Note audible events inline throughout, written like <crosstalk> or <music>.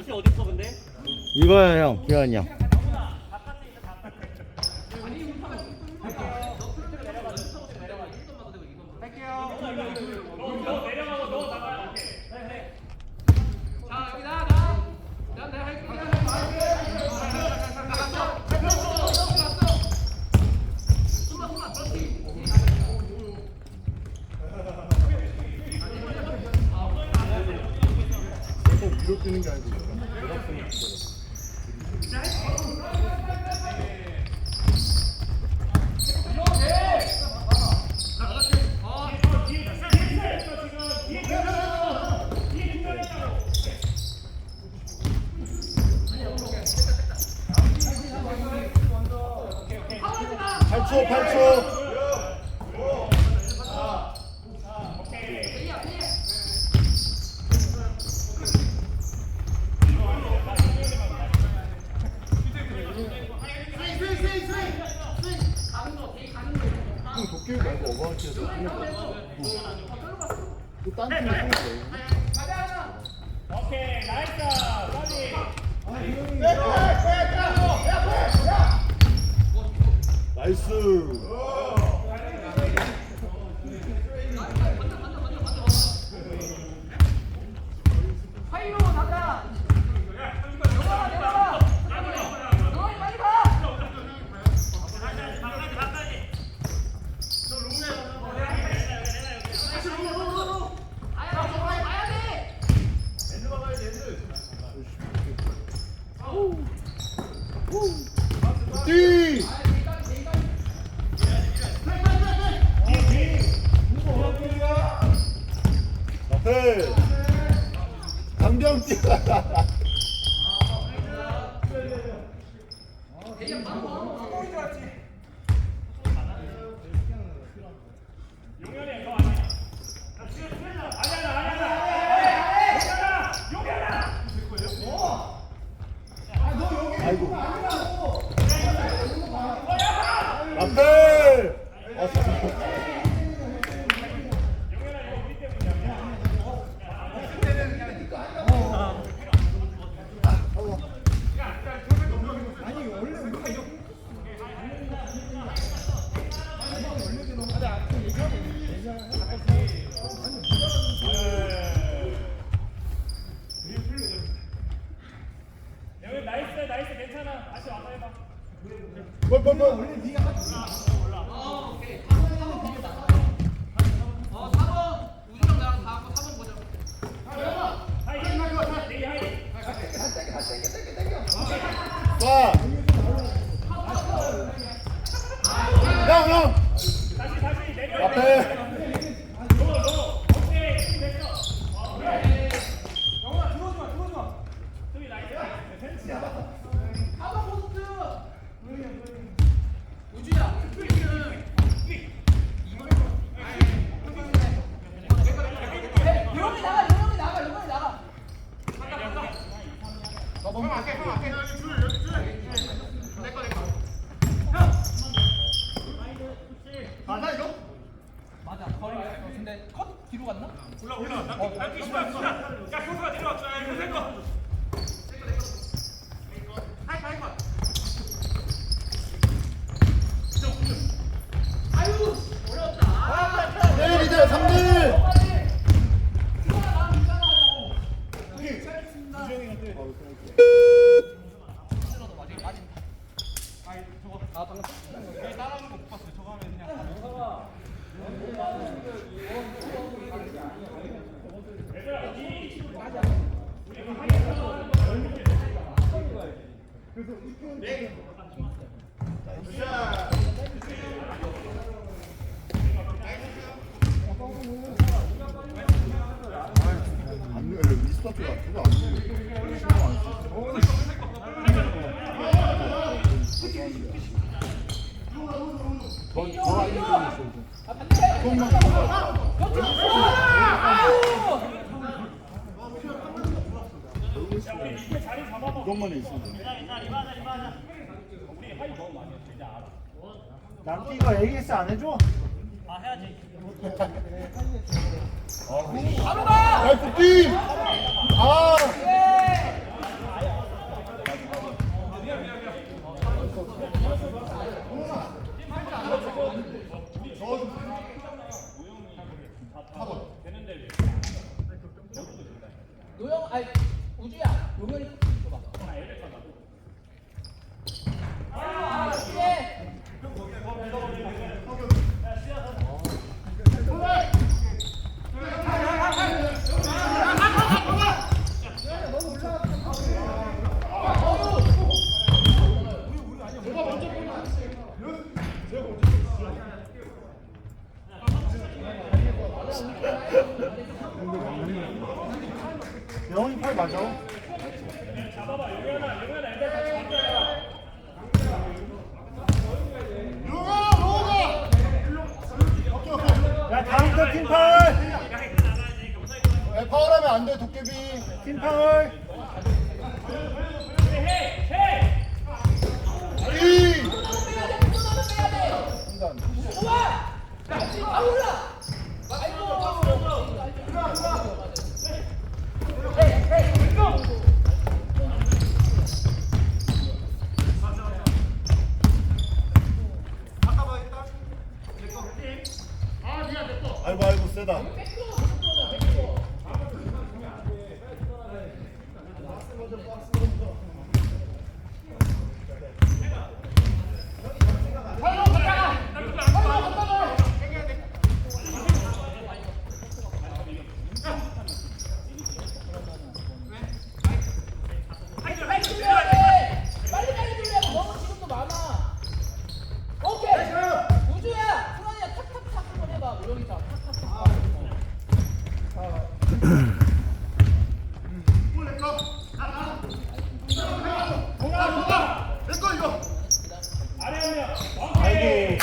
옷이 어디 있어 근데? 이거야 형 기현이 형 8초 8초 도쿄 말고 어바웃에서 또딴 팀이 하는 거예요. 오케이 나이스 빨리. 아 이거는. 나이스 뛰 앞에 강경 뛰 아이고 앞에 아, 진짜. 여기 나이스 나이스 괜찮아 다시 와서 해봐 뭘, 뭘, 뭘. 하이 하이 하이 와. 형, 형. 다시 다시 내려 앞에. 오케이 됐어 용이 나가, 용이 나가, 용이 나가. 맞아, 거리. 근데 컷 뒤로 갔나? 내일 이제 3대 안 돼. 리스타트가 그거 안 돼. 신경 안 써. 더, 더 알리고 있어, 이제. 조금만. 조금만 있어. 남기가 AS 안 해줘? 아, 해야지. 바로 가! 야, 국기! 아! 예! 아니 우주야 용현이 영훈이 팔 맞아. 야 다음 거 팀팔. 야, 파울하면 안 돼, 도깨비. 팀팔. 이! 좋아 아 몰라 아이고, 아이고, 세다. 빨리 돌려야 돼 빨리 빨리 돌려 너무 지금도 많아 오케이 우주야 승환이야 탁탁탁 한번 해봐 노영이가 탁탁탁 내꺼, 이거! 아래 한명 아이고.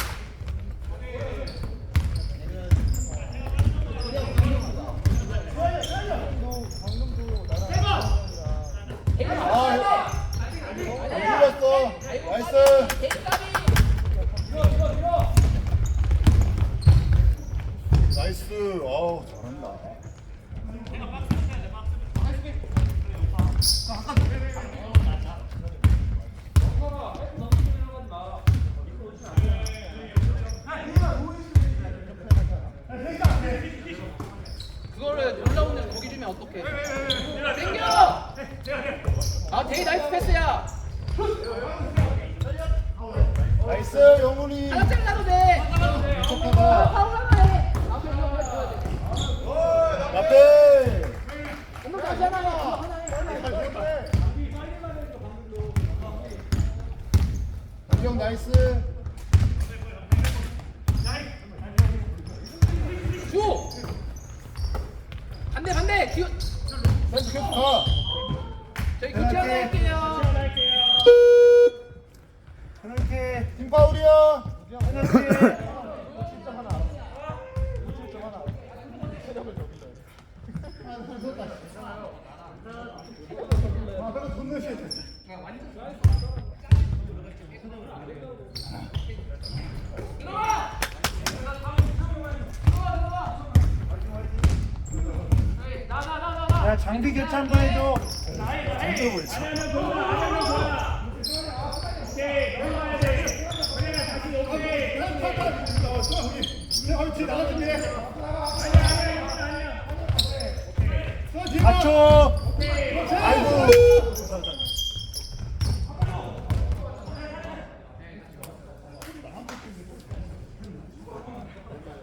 아, 안 풀렸어. 나이스. 나이스. 아우, 잘한다. 그거를 올라오는 거기 주면 어떡해 땡겨 아 나이스 패스야 나이스, 영훈이. 하나 잘라도 돼 미쳤다. 파울 하나 해 앞에 이거 줘야 돼 앞에. 오늘 다시 하나 해 이거 하나 해 하나 해 안경 나이스. 줘 반대 반대 기어 나이스, 계속 가. 저희 교체 하나 할게요 페널티. 팀 파울이야. 페널티. 내셔 <laughs> 야 장비 교체 한번 해줘. 넘어가 나가준대. 아니야 4초.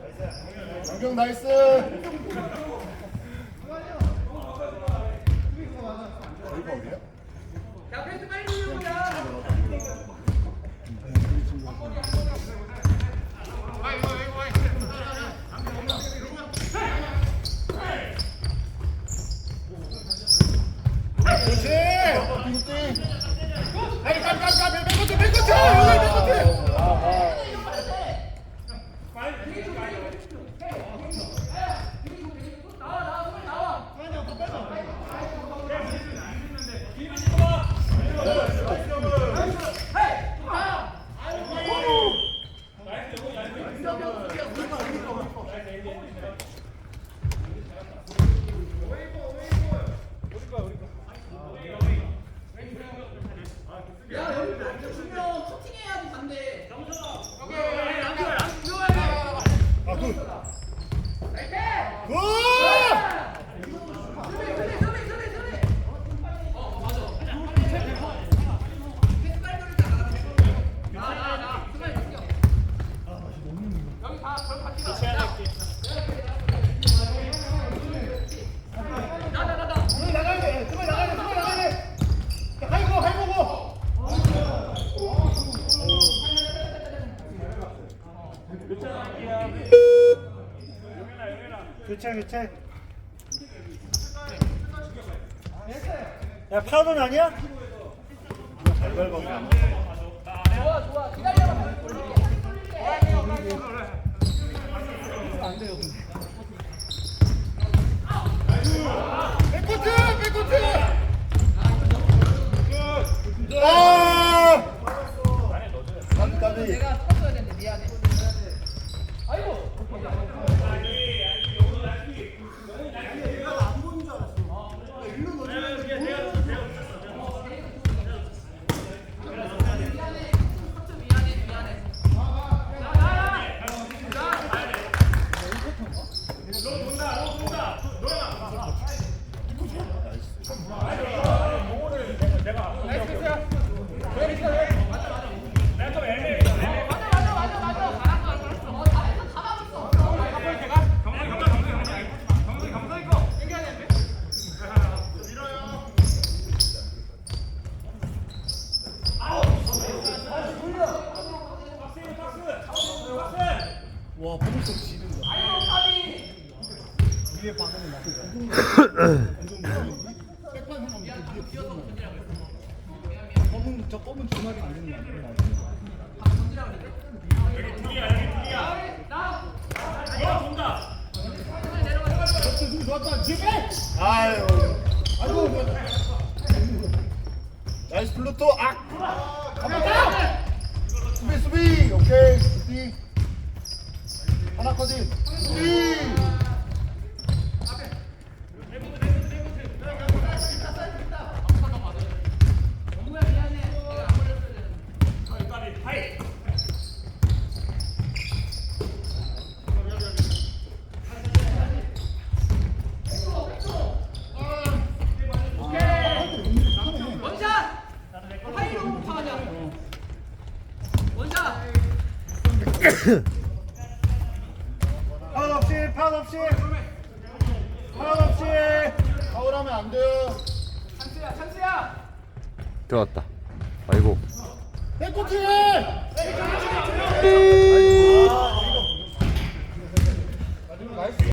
아이고. 안경 나이스. 저희가 어디야? 자 패스 빨리 돌리는 거야 그렇지. 띵띵. 아니, 가, 가, 가, 맨 끝에, 맨 끝에. 여기 맨 끝에. 야 여기 주면 커팅해야지 반대 교체 야 파운 아니야? 잘 밟았네. 좋아 좋아 기다려봐 돌릴게 백코트 백코트! 아! 까비 내가 쳤어야 되는데 미안해 아이고 와 보물섬 지른다 위에 박으면 나쁘다 검은 저 검은 하나 커진 원샷 하이로부터 하자 원샷 파운 없이 파운 없이 파운 없이 파울하면 안 돼요 찬스야 찬스야 들어왔다. 아이고. 백코트 삐